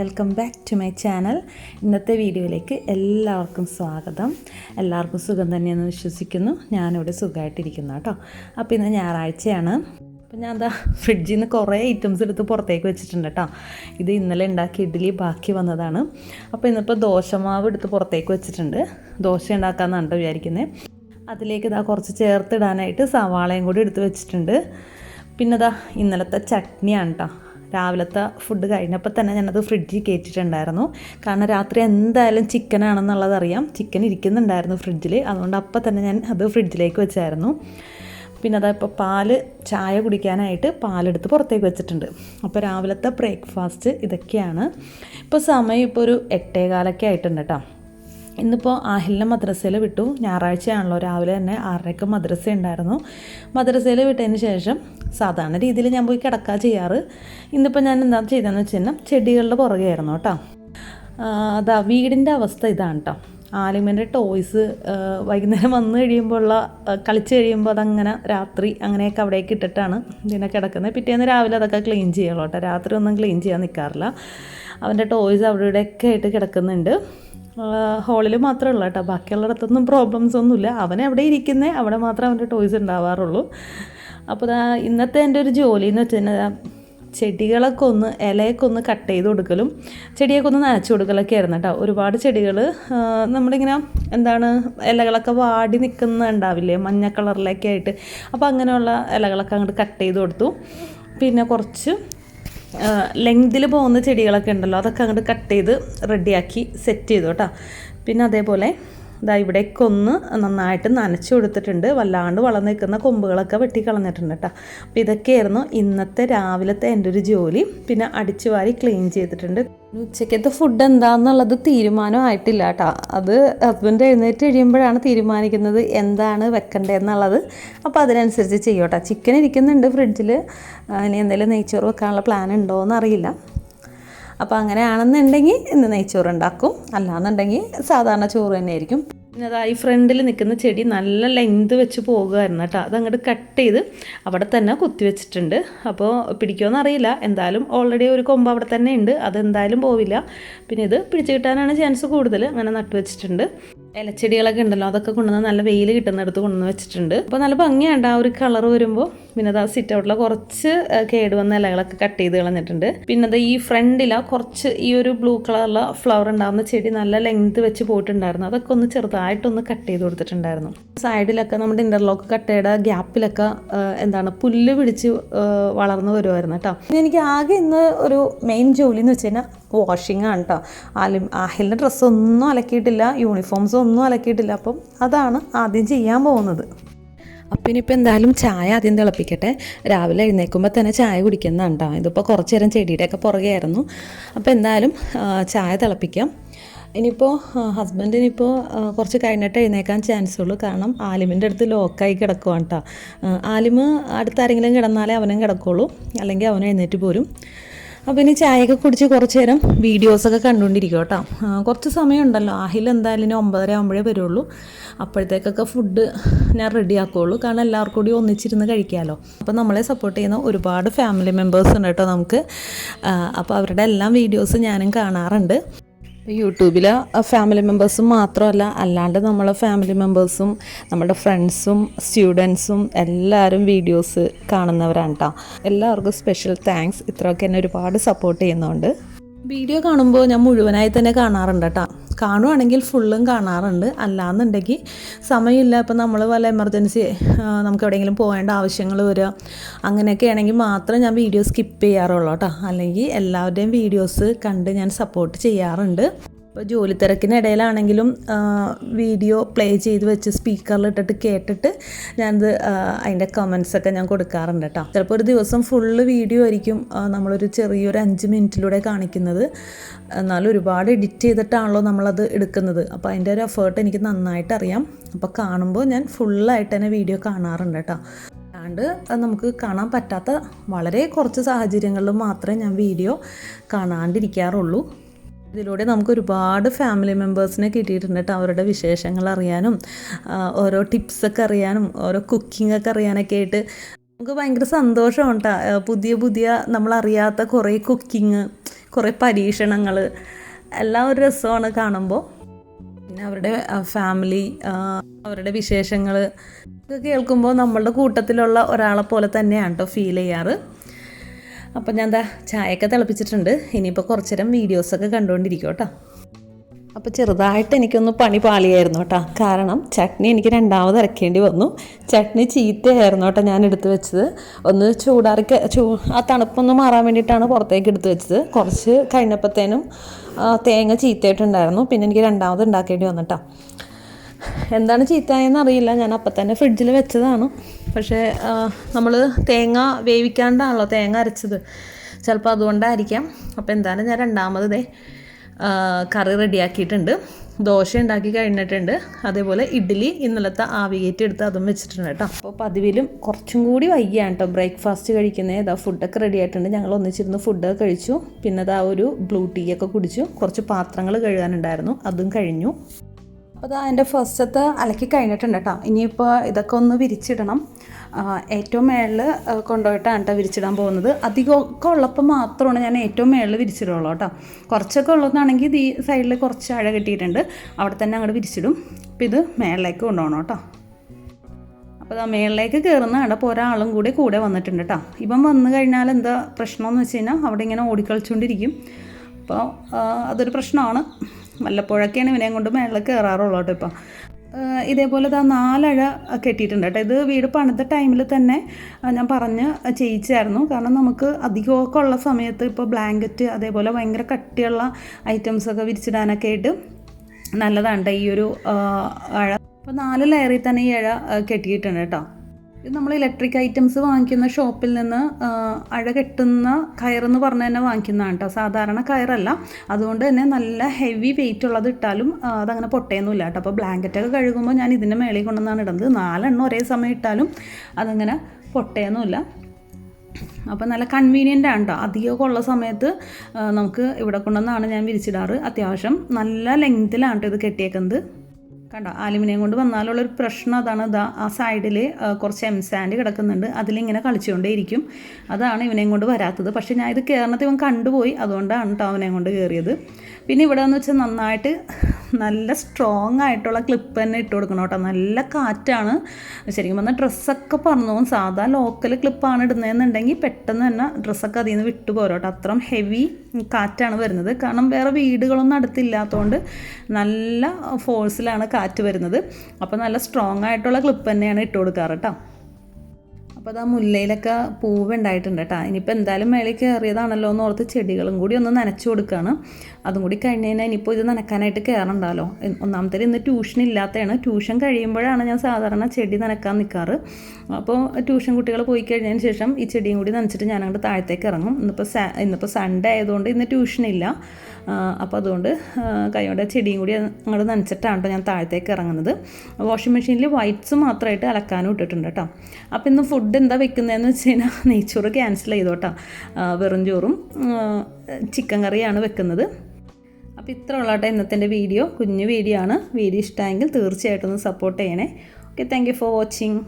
Welcome back to my channel. ഇന്നത്തെ വീഡിയോയിലേക്ക് എല്ലാവർക്കും സ്വാഗതം. എല്ലാവർക്കും സുഖം തന്നെയെന്ന് വിശ്വസിക്കുന്നു. ഞാനിവിടെ സുഖമായിട്ടിരിക്കുന്നു കേട്ടോ. അപ്പോൾ ഇന്ന് ഞായറാഴ്ചയാണ്. അപ്പോൾ ഞാൻ എന്താ ഫ്രിഡ്ജിൽ നിന്ന് കുറേ ഐറ്റംസ് എടുത്ത് പുറത്തേക്ക് വെച്ചിട്ടുണ്ട് കേട്ടോ. ഇത് ഇന്നലെ ഉണ്ടാക്കിയ ഇഡ്ഡലി ബാക്കി വന്നതാണ്. അപ്പോൾ ഇന്നിപ്പോൾ ദോശമാവ് എടുത്ത് പുറത്തേക്ക് വെച്ചിട്ടുണ്ട്. ദോശ ഉണ്ടാക്കാമെന്നാണ് വിചാരിക്കുന്നത് അതിലേക്ക് ഇതാ കുറച്ച് ചേർത്തിടാനായിട്ട് സവാളയും കൂടി എടുത്ത് വെച്ചിട്ടുണ്ട്. പിന്നെ ഇതാ ഇന്നലത്തെ ചട്നിയാണ് കേട്ടോ. രാവിലത്തെ ഫുഡ് കഴിഞ്ഞപ്പോൾ തന്നെ ഞാനത് ഫ്രിഡ്ജിൽ കയറ്റിയിട്ടുണ്ടായിരുന്നു കാരണം രാത്രി എന്തായാലും ചിക്കൻ ആണെന്നുള്ളത് അറിയാം. ചിക്കൻ ഇരിക്കുന്നുണ്ടായിരുന്നു ഫ്രിഡ്ജിൽ അതുകൊണ്ട് അപ്പം തന്നെ ഞാൻ അത് ഫ്രിഡ്ജിലേക്ക് വെച്ചായിരുന്നു. പിന്നെ അതാ ഇപ്പോൾ പാൽ ചായ കുടിക്കാനായിട്ട് പാലെടുത്ത് പുറത്തേക്ക് വെച്ചിട്ടുണ്ട്. അപ്പോൾ രാവിലത്തെ ബ്രേക്ക്ഫാസ്റ്റ് ഇതൊക്കെയാണ്. ഇപ്പോൾ സമയം ഇപ്പോൾ ഒരു എട്ടേകാലൊക്കെ ആയിട്ടുണ്ട് കേട്ടോ. ഇന്നിപ്പോൾ ആഹിലിനെ മദ്രസയിൽ വിട്ടു. ഞായറാഴ്ചയാണല്ലോ. രാവിലെ തന്നെ ആറരയ്ക്ക് മദ്രസ ഉണ്ടായിരുന്നു മദ്രസയിൽ വിട്ടതിന് ശേഷം സാധാരണ രീതിയിൽ ഞാൻ പോയി കിടക്കുക ചെയ്യാറ്. ഇന്നിപ്പോൾ ഞാൻ എന്താ ചെയ്തതെന്ന് വെച്ച് കഴിഞ്ഞാൽ ചെടികളുടെ പുറകെയായിരുന്നു കേട്ടോ. അതാ വീടിന്റെ അവസ്ഥ ഇതാണ് കേട്ടോ. ആലിമന്റെ ടോയ്സ് വൈകുന്നേരം വന്നു കഴിയുമ്പോഴുള്ള കളിച്ച് കഴിയുമ്പോൾ അതങ്ങനെ രാത്രി അങ്ങനെയൊക്കെ അവിടേക്ക് ഇട്ടിട്ടാണ് ഇതിനെ കിടക്കുന്നത്. പിറ്റേന്ന് രാവിലെ അതൊക്കെ ക്ലീൻ ചെയ്യുള്ളൂ കേട്ടോ. രാത്രി ഒന്നും ക്ലീൻ ചെയ്യാൻ നിൽക്കാറില്ല അവന്റെ ടോയ്സ് അവിടെ ഇവിടെയൊക്കെ ആയിട്ട് കിടക്കുന്നുണ്ട്. ഹോളിൽ മാത്രമേ ഉള്ളൂ കേട്ടോ ബാക്കിയുള്ളിടത്തൊന്നും പ്രോബ്ലംസ് ഒന്നുമില്ല. അവൻ എവിടെ ഇരിക്കുന്നേ അവിടെ മാത്രമേ അവന്റെ ടോയ്സ് ഉണ്ടാവാറുള്ളൂ. അപ്പോൾ ഇന്നത്തെ എന്റെ ഒരു ജോലി എന്ന് വെച്ചാൽ ചെടികളൊക്കെ ഒന്ന് ഇലയൊക്കെ ഒന്ന് കട്ട് ചെയ്ത് കൊടുക്കലും ചെടിയൊക്കെ ഒന്ന് നനച്ചു കൊടുക്കലൊക്കെ ആയിരുന്നു കേട്ടോ ഒരുപാട് ചെടികൾ നമ്മളിങ്ങനെ എന്താണ് ഇലകളൊക്കെ വാടി നിൽക്കുന്ന ഉണ്ടാവില്ലേ മഞ്ഞ കളറിലൊക്കെ ആയിട്ട് അപ്പോൾ അങ്ങനെയുള്ള ഇലകളൊക്കെ അങ്ങോട്ട് കട്ട് ചെയ്ത് കൊടുത്തു. പിന്നെ കുറച്ച് ലെങ്തിൽ പോകുന്ന ചെടികളൊക്കെ ഉണ്ടല്ലോ അതൊക്കെ അങ്ങോട്ട് കട്ട് ചെയ്ത് റെഡിയാക്കി സെറ്റ് ചെയ്തു കേട്ടോ. പിന്നെ അതേപോലെ ഇതാ ഇവിടേക്ക് ഒന്ന് നന്നായിട്ട് നനച്ചു കൊടുത്തിട്ടുണ്ട്. വല്ലാണ്ട് വളർന്നു നിൽക്കുന്ന കൊമ്പുകളൊക്കെ വെട്ടി കളഞ്ഞിട്ടുണ്ട് കേട്ടോ. അപ്പോൾ ഇതൊക്കെയായിരുന്നു ഇന്നത്തെ രാവിലത്തെ എന്റെ ഒരു ജോലി. പിന്നെ അടിച്ചു വാരി ക്ലീൻ ചെയ്തിട്ടുണ്ട്. ഉച്ചയ്ക്കത്തെ ഫുഡ് എന്താണെന്നുള്ളത് തീരുമാനമായിട്ടില്ല കേട്ടോ. അത് ഹസ്ബൻഡ് എഴുന്നേറ്റ് കഴിയുമ്പോഴാണ് തീരുമാനിക്കുന്നത് എന്താണ് വെക്കേണ്ടതെന്നുള്ളത് അപ്പോൾ അതിനനുസരിച്ച് ചെയ്യോട്ടോ ചിക്കൻ ഇരിക്കുന്നുണ്ട് ഫ്രിഡ്ജിൽ ഇനി എന്തെങ്കിലും നെയ്ച്ചോറ് വെക്കാനുള്ള പ്ലാൻ ഉണ്ടോ എന്നറിയില്ല അപ്പോൾ അങ്ങനെയാണെന്നുണ്ടെങ്കിൽ ഇന്ന് നെയ്ച്ചോറ് ഉണ്ടാക്കും അല്ലാന്നുണ്ടെങ്കിൽ സാധാരണ ചോറ് തന്നെ ആയിരിക്കും പിന്നെ അതായി ഫ്രണ്ടിൽ നിൽക്കുന്ന ചെടി നല്ല ലെങ്ത് വെച്ച് പോകുമായിരുന്നു കേട്ടോ. അതങ്ങോട്ട് കട്ട് ചെയ്ത് അവിടെ തന്നെ കുത്തി വെച്ചിട്ടുണ്ട്. അപ്പോൾ പിടിക്കുമോ അറിയില്ല. എന്തായാലും ഓൾറെഡി ഒരു കൊമ്പ് അവിടെ തന്നെ ഉണ്ട്. അതെന്തായാലും പോവില്ല. പിന്നെ ഇത് പിടിച്ചു കിട്ടാനാണ് ചാൻസ് കൂടുതൽ. അങ്ങനെ നട്ടു വെച്ചിട്ടുണ്ട്. ഇലച്ചെടികളൊക്കെ ഉണ്ടല്ലോ അതൊക്കെ കൊണ്ടുവന്ന് നല്ല വെയിൽ കിട്ടുന്നിടത്ത് കൊണ്ടുവന്ന് വെച്ചിട്ടുണ്ട്. അപ്പോൾ നല്ല ഭംഗിയുണ്ട് ആ ഒരു കളർ വരുമ്പോൾ പിന്നെ അത് സിറ്റ് ഔട്ടിലെ കുറച്ച് കേടുവന്ന ഇലകളൊക്കെ കട്ട് ചെയ്ത് കളഞ്ഞിട്ടുണ്ട്. പിന്നെ അത് ഈ ഫ്രണ്ടില കുറച്ച് ഈ ഒരു ബ്ലൂ കളറുള്ള ഫ്ലവർ ഉണ്ടാകുന്ന ചെടി നല്ല ലെങ്ത് വെച്ച് പോയിട്ടുണ്ടായിരുന്നു. അതൊക്കെ ഒന്ന് ചെറുതായിട്ടൊന്ന് കട്ട് ചെയ്ത് കൊടുത്തിട്ടുണ്ടായിരുന്നു. സൈഡിലൊക്കെ നമ്മുടെ ഇന്റർലോക്ക് കട്ടയുടെ ഗ്യാപ്പിലൊക്കെ എന്താണ് പുല്ല് പിടിച്ച് വളർന്നു വരുമായിരുന്നു കേട്ടോ. എനിക്ക് ആകെ ഇന്ന് ഒരു മെയിൻ ജോലി എന്ന് വെച്ച് കഴിഞ്ഞാൽ വാഷിംഗ് ആണ് കേട്ടോ ആലും ആഹിലിന്റെ ഡ്രസ്സൊന്നും അലക്കിയിട്ടില്ല യൂണിഫോംസ് ഒന്നും അലക്കിയിട്ടില്ല. അപ്പം അതാണ് ആദ്യം ചെയ്യാൻ പോകുന്നത്. അപ്പം ഇനിയിപ്പോൾ എന്തായാലും ചായ ആദ്യം തിളപ്പിക്കട്ടെ. രാവിലെ എഴുന്നേൽക്കുമ്പോൾ തന്നെ ചായ കുടിക്കുന്നതാണ് കേട്ടോ ഇതിപ്പോൾ കുറച്ച് നേരം ചെടിയുടെയൊക്കെ പുറകെയായിരുന്നു. അപ്പോൾ എന്തായാലും ചായ തിളപ്പിക്കാം. ഇനിയിപ്പോൾ ഹസ്ബൻഡിനിപ്പോൾ കുറച്ച് കഴിഞ്ഞിട്ട് എഴുന്നേക്കാൻ ചാൻസ് ഉള്ളൂ. കാരണം ആലിമിന്റെ അടുത്ത് ലോക്കായി കിടക്കുവാണ് കേട്ടോ ആലിമ് അടുത്ത് ആരെങ്കിലും കിടന്നാലേ അവനും കിടക്കുള്ളൂ. അല്ലെങ്കിൽ അവൻ എഴുന്നേറ്റ് പോരും. അപ്പോൾ ഇനി ചായയൊക്കെ കുടിച്ച് കുറച്ച് നേരം വീഡിയോസൊക്കെ കണ്ടുകൊണ്ടിരിക്കും കേട്ടോ. കുറച്ച് സമയമുണ്ടല്ലോ. ആഹിൽ എന്തായാലും ഇനി ഒമ്പതര ആകുമ്പോഴേ വരുള്ളൂ. അപ്പോഴത്തേക്കൊക്കെ ഫുഡ് ഞാൻ റെഡി ആക്കുകയുള്ളൂ കാരണം എല്ലാവർക്കും കൂടി ഒന്നിച്ചിരുന്ന് കഴിക്കാമല്ലോ അപ്പോൾ നമ്മളെ സപ്പോർട്ട് ചെയ്യുന്ന ഒരുപാട് ഫാമിലി മെമ്പേഴ്സ് ഉണ്ട് കേട്ടോ നമുക്ക്. അപ്പോൾ അവരുടെ എല്ലാം വീഡിയോസ് ഞാനും കാണാറുണ്ട്. യൂട്യൂബിൽ ഫാമിലി മെമ്പേഴ്സും മാത്രമല്ല അല്ലാണ്ട് നമ്മളെ ഫാമിലി മെമ്പേഴ്സും നമ്മുടെ ഫ്രണ്ട്സും സ്റ്റുഡൻസും എല്ലാവരും വീഡിയോസ് കാണുന്നവരാണ് കേട്ടോ എല്ലാവർക്കും സ്പെഷ്യൽ താങ്ക്സ് ഇത്രയൊക്കെ എന്നെ ഒരുപാട് സപ്പോർട്ട് ചെയ്യുന്നുണ്ട്. വീഡിയോ കാണുമ്പോൾ ഞാൻ മുഴുവനായി തന്നെ കാണാറുണ്ട് കേട്ടോ. കാണുവാണെങ്കിൽ ഫുള്ളും കാണാറുണ്ട്. അല്ലാന്നുണ്ടെങ്കിൽ സമയമില്ല. ഇപ്പം നമ്മൾ വല്ല എമർജൻസി നമുക്ക് എവിടെയെങ്കിലും പോകേണ്ട ആവശ്യങ്ങൾ വരിക അങ്ങനെയൊക്കെ ആണെങ്കിൽ മാത്രം ഞാൻ വീഡിയോ സ്കിപ്പ് ചെയ്യാറുള്ളൂ കേട്ടോ. അല്ലെങ്കിൽ എല്ലാവരുടെയും വീഡിയോസ് കണ്ട് ഞാൻ സപ്പോർട്ട് ചെയ്യാറുണ്ട്. ഇപ്പോൾ ജോലി തിരക്കിനിടയിലാണെങ്കിലും വീഡിയോ പ്ലേ ചെയ്ത് വെച്ച് സ്പീക്കറിൽ ഇട്ടിട്ട് കേട്ടിട്ട് ഞാനത് അതിന്റെ കമൻസൊക്കെ ഞാൻ കൊടുക്കാറുണ്ട് കേട്ടോ ചിലപ്പോൾ ഒരു ദിവസം ഫുള്ള് വീഡിയോ ആയിരിക്കും നമ്മളൊരു ചെറിയൊരു അഞ്ച് മിനിറ്റിലൂടെ കാണിക്കുന്നത്. എന്നാലും ഒരുപാട് എഡിറ്റ് ചെയ്തിട്ടാണല്ലോ നമ്മളത് എടുക്കുന്നത്. അപ്പോൾ അതിന്റെ ഒരു എഫേർട്ട് എനിക്ക് നന്നായിട്ട് അറിയാം. അപ്പോൾ കാണുമ്പോൾ ഞാൻ ഫുള്ളായിട്ട് തന്നെ വീഡിയോ കാണാറുണ്ട് കേട്ടോ അല്ലാണ്ട് നമുക്ക് കാണാൻ പറ്റാത്ത വളരെ കുറച്ച് സാഹചര്യങ്ങളിൽ മാത്രമേ ഞാൻ വീഡിയോ കാണാണ്ടിരിക്കാറുള്ളൂ. ഇതിലൂടെ നമുക്ക് ഒരുപാട് ഫാമിലി മെമ്പേഴ്സിനെ കിട്ടിയിട്ടുണ്ട് കേട്ടോ അവരുടെ വിശേഷങ്ങൾ അറിയാനും ഓരോ ടിപ്സൊക്കെ അറിയാനും ഓരോ കുക്കിംഗ് ഒക്കെ അറിയാനൊക്കെ ആയിട്ട് നമുക്ക് ഭയങ്കര സന്തോഷമാണ് കേട്ടോ പുതിയ പുതിയ നമ്മളറിയാത്ത കുറേ കുക്കിങ് കുറേ പരീക്ഷണങ്ങൾ എല്ലാം ഒരു രസമാണ് കാണുമ്പോൾ. പിന്നെ അവരുടെ ഫാമിലി അവരുടെ വിശേഷങ്ങൾ കേൾക്കുമ്പോൾ നമ്മളുടെ കൂട്ടത്തിലുള്ള ഒരാളെ പോലെ തന്നെയാണ് കേട്ടോ ഫീൽ ചെയ്യാറ്. അപ്പം ഞാൻ എന്താ ചായയൊക്കെ തിളപ്പിച്ചിട്ടുണ്ട്. ഇനിയിപ്പോൾ കുറച്ചേരം വീഡിയോസൊക്കെ കണ്ടുകൊണ്ടിരിക്കും കേട്ടോ. അപ്പോൾ ചെറുതായിട്ട് എനിക്കൊന്ന് പണി പാളിയായിരുന്നു കേട്ടോ. കാരണം ചട്നി എനിക്ക് രണ്ടാമത് ഇറക്കേണ്ടി വന്നു. ചട്നി ചീത്തയായിരുന്നു കേട്ടോ ഞാൻ എടുത്തു വെച്ചത്. ഒന്ന് ചൂടാറി ചൂ ആ തണുപ്പൊന്ന് മാറാൻ വേണ്ടിയിട്ടാണ് പുറത്തേക്ക് എടുത്തു വെച്ചത്. കുറച്ച് കഴിഞ്ഞപ്പോഴത്തേനും തേങ്ങ ചീത്തയായിട്ടുണ്ടായിരുന്നു. പിന്നെ എനിക്ക് രണ്ടാമത് ഉണ്ടാക്കേണ്ടി വന്നിട്ടോ എന്താണ് ചീത്തയെന്ന് അറിയില്ല. ഞാൻ അപ്പം തന്നെ ഫ്രിഡ്ജിൽ വെച്ചതാണ്. പക്ഷേ നമ്മൾ തേങ്ങ വേവിക്കാണ്ടാണല്ലോ തേങ്ങ അരച്ചത്. ചിലപ്പോൾ അതുകൊണ്ടായിരിക്കാം. അപ്പോൾ എന്തായാലും ഞാൻ രണ്ടാമത് ദേ കറി റെഡിയാക്കിയിട്ടുണ്ട്. ദോശ ഉണ്ടാക്കി കഴിഞ്ഞിട്ടുണ്ട്. അതേപോലെ ഇഡ്ഡലി ഇന്നലത്തെ ആവിയേറ്റ് എടുത്ത് അതും വെച്ചിട്ടുണ്ട് കേട്ടോ. അപ്പോൾ പതിവിലും കുറച്ചും കൂടി വൈകിയാണ് കേട്ടോ ബ്രേക്ക്ഫാസ്റ്റ് കഴിക്കുന്നത് ഇതാ ഫുഡൊക്കെ റെഡി ആയിട്ടുണ്ട്. ഞങ്ങൾ ഒന്നിച്ചിരുന്ന് ഫുഡൊക്കെ കഴിച്ചു. പിന്നെ അതാ ഒരു ബ്ലൂ ടീ ഒക്കെ കുടിച്ചു. കുറച്ച് പാത്രങ്ങൾ കഴുകാനുണ്ടായിരുന്നു. അതും കഴിഞ്ഞു. അപ്പോൾ അത് എന്റെ ഫസ്റ്റത്തെ അലക്കി കഴിഞ്ഞിട്ടുണ്ട് കേട്ടോ. ഇനിയിപ്പോൾ ഇതൊക്കെ ഒന്ന് വിരിച്ചിടണം. ഏറ്റവും മേളിൽ കൊണ്ടുപോയിട്ടാണ് കേട്ടോ വിരിച്ചിടാൻ പോകുന്നത്. അധികമൊക്കെ ഉള്ളപ്പോൾ മാത്രമാണ് ഞാൻ ഏറ്റവും മേളിൽ വിരിച്ചിടുള്ളൂ കേട്ടോ കുറച്ചൊക്കെ ഉള്ളതാണെങ്കിൽ ഈ സൈഡിൽ കുറച്ച് അഴ കെട്ടിയിട്ടുണ്ട്. അവിടെ തന്നെ അങ്ങോട്ട് വിരിച്ചിടും. അപ്പോൾ ഇത് മേളിലേക്ക് കൊണ്ടുപോകണം കേട്ടോ അപ്പോൾ ആ മേളിലേക്ക് കയറുന്ന കണ്ടപ്പോൾ ഒരാളും കൂടി കൂടെ വന്നിട്ടുണ്ട് കേട്ടോ ഇവൻ വന്നു കഴിഞ്ഞാൽ എന്താ പ്രശ്നമെന്ന് വെച്ച് കഴിഞ്ഞാൽ അവിടെ ഇങ്ങനെ ഓടിക്കളിച്ചുകൊണ്ടിരിക്കും അപ്പോൾ അതൊരു പ്രശ്നമാണ്. വല്ലപ്പോഴൊക്കെയാണ് ഇവനെയും കൊണ്ട് മേളിൽ കയറാറുള്ളൂ കേട്ടോ ഇപ്പം. ഇതേപോലെ ആ നാലഴ കെട്ടിയിട്ടുണ്ട് കേട്ടോ. ഇത് വീട് പണിത ടൈമിൽ തന്നെ ഞാൻ പറഞ്ഞ് ചെയ്യിച്ചായിരുന്നു. കാരണം നമുക്ക് അധികമൊക്കെ ഉള്ള സമയത്ത് ഇപ്പോൾ ബ്ലാങ്കറ്റ് അതേപോലെ ഭയങ്കര കട്ടിയുള്ള ഐറ്റംസൊക്കെ വിരിച്ചിടാനൊക്കെ ആയിട്ട് നല്ലതാണ് ഈ ഒരു അഴ. അപ്പോൾ നാല് ലെയറിൽ തന്നെ ഈ അഴ കെട്ടിയിട്ടുണ്ട് കേട്ടോ. ഇത് നമ്മൾ ഇലക്ട്രിക് ഐറ്റംസ് വാങ്ങിക്കുന്ന ഷോപ്പിൽ നിന്ന് ആ, അഴ കെട്ടുന്ന കയറെന്ന് പറഞ്ഞ് തന്നെ വാങ്ങിക്കുന്നതാണ് കേട്ടോ സാധാരണ കയറല്ല. അതുകൊണ്ട് തന്നെ നല്ല ഹെവി വെയിറ്റ് ഉള്ളത് ഇട്ടാലും അതങ്ങനെ പൊട്ടയൊന്നുമില്ല കേട്ടോ അപ്പോൾ ബ്ലാങ്കറ്റൊക്കെ കഴുകുമ്പോൾ ഞാൻ ഇതിന്റെ മേളിൽ കൊണ്ടുവന്നാണ് ഇടുന്നത് നാലെണ്ണം ഒരേ സമയം ഇട്ടാലും അതങ്ങനെ പൊട്ടയൊന്നുമില്ല. അപ്പോൾ നല്ല കൺവീനിയന്റ് ആണ് കേട്ടോ അധികമൊക്കെ ഉള്ള സമയത്ത് നമുക്ക് ഇവിടെ കൊണ്ടുവന്നാണ് ഞാൻ വിരിച്ചിടാറ്. അത്യാവശ്യം നല്ല ലെങ്ത്തിലാണ് കേട്ടോ ഇത് കെട്ടിയേക്കുന്നത്. കണ്ടോ? ആലുമിനിയം കൊണ്ട് വന്നാലുള്ളൊരു പ്രശ്നം അതാണ്. ഇതാ ആ സൈഡിൽ കുറച്ച് എം സാൻഡ് കിടക്കുന്നുണ്ട്. അതിലിങ്ങനെ കളിച്ചുകൊണ്ടേയിരിക്കും. അതാണ് ഇവനെയും കൊണ്ട് വരാത്തത്. പക്ഷേ ഞാൻ ഇത് കയറണത് ഇവൻ കണ്ടുപോയി. അതുകൊണ്ടാണ് കേട്ടോ കൊണ്ട് കയറിയത് പിന്നെ ഇവിടെ എന്ന് വെച്ചാൽ നന്നായിട്ട് നല്ല സ്ട്രോങ് ആയിട്ടുള്ള ക്ലിപ്പ് തന്നെ ഇട്ട് കൊടുക്കണം കേട്ടോ. നല്ല കാറ്റാണ്. ശരിക്കും പറഞ്ഞാൽ ഡ്രസ്സൊക്കെ പറഞ്ഞു പോകും. സാധാ ലോക്കൽ ക്ലിപ്പാണ് ഇടുന്നതെന്നുണ്ടെങ്കിൽ പെട്ടെന്ന് തന്നെ ഡ്രസ്സൊക്കെ അതിൽ നിന്ന് വിട്ടു കേട്ടോ. അത്രയും ഹെവി കാറ്റാണ് വരുന്നത്. കാരണം വേറെ വീടുകളൊന്നും അടുത്തില്ലാത്തതുകൊണ്ട് നല്ല ഫോഴ്സിലാണ് കാറ്റ് വരുന്നത്. അപ്പോൾ നല്ല സ്ട്രോങ് ആയിട്ടുള്ള ക്ലിപ്പ് തന്നെയാണ് ഇട്ട് കൊടുക്കാറ് കേട്ടോ. അപ്പോൾ അത് ആ മുല്ലയിലൊക്കെ പൂവ് ഉണ്ടായിട്ടുണ്ട് കേട്ടോ ഇനിയിപ്പോൾ എന്തായാലും മേളിൽ കയറിയതാണല്ലോ എന്ന് ഓർത്ത് ചെടികളും കൂടി ഒന്ന് നനച്ചു കൊടുക്കുകയാണ് അതും കൂടി കഴിഞ്ഞ് കഴിഞ്ഞാൽ ഇനിയിപ്പോൾ ഇത് നനക്കാനായിട്ട് കയറണ്ടല്ലോ ഒന്നാമത്തെ ഇന്ന് ട്യൂഷൻ ഇല്ലാത്തതാണ്. ട്യൂഷൻ കഴിയുമ്പോഴാണ് ഞാൻ സാധാരണ ചെടി നനക്കാൻ നിൽക്കാറ് അപ്പോൾ ട്യൂഷൻ കുട്ടികൾ പോയി കഴിഞ്ഞതിന് ശേഷം ഈ ചെടിയും കൂടി നനച്ചിട്ട് ഞാൻ അങ്ങോട്ട് താഴത്തേക്ക് ഇറങ്ങും. ഇന്നിപ്പോൾ ഇന്നിപ്പോൾ സൺഡേ ആയതുകൊണ്ട് ഇന്ന് ട്യൂഷനില്ല അപ്പോൾ അതുകൊണ്ട് കൈയോടെ ചെടിയും കൂടി അങ്ങോട്ട് നനച്ചിട്ടാണ് കേട്ടോ ഞാൻ താഴത്തേക്ക് ഇറങ്ങുന്നത്. വാഷിംഗ് മെഷീനിൽ വൈറ്റ്സ് മാത്രമായിട്ട് അലക്കാനും ഇട്ടിട്ടുണ്ട് കേട്ടോ അപ്പോൾ ഇന്ന് ഫുഡ് എന്താ വെക്കുന്നതെന്ന് വെച്ച് കഴിഞ്ഞാൽ നെയ്ച്ചോറ് ക്യാൻസൽ ചെയ്തോട്ടോ വെറും ചോറും ചിക്കൻ കറിയാണ് വെക്കുന്നത്. അപ്പോൾ ഇത്ര ഉള്ളട്ടെ ഇന്നത്തെ വീഡിയോ. കുഞ്ഞു വീഡിയോ ആണ്. വീഡിയോ ഇഷ്ടമായെങ്കിൽ തീർച്ചയായിട്ടും ഒന്ന് സപ്പോർട്ട് ചെയ്യണേ. Okay thank you for watching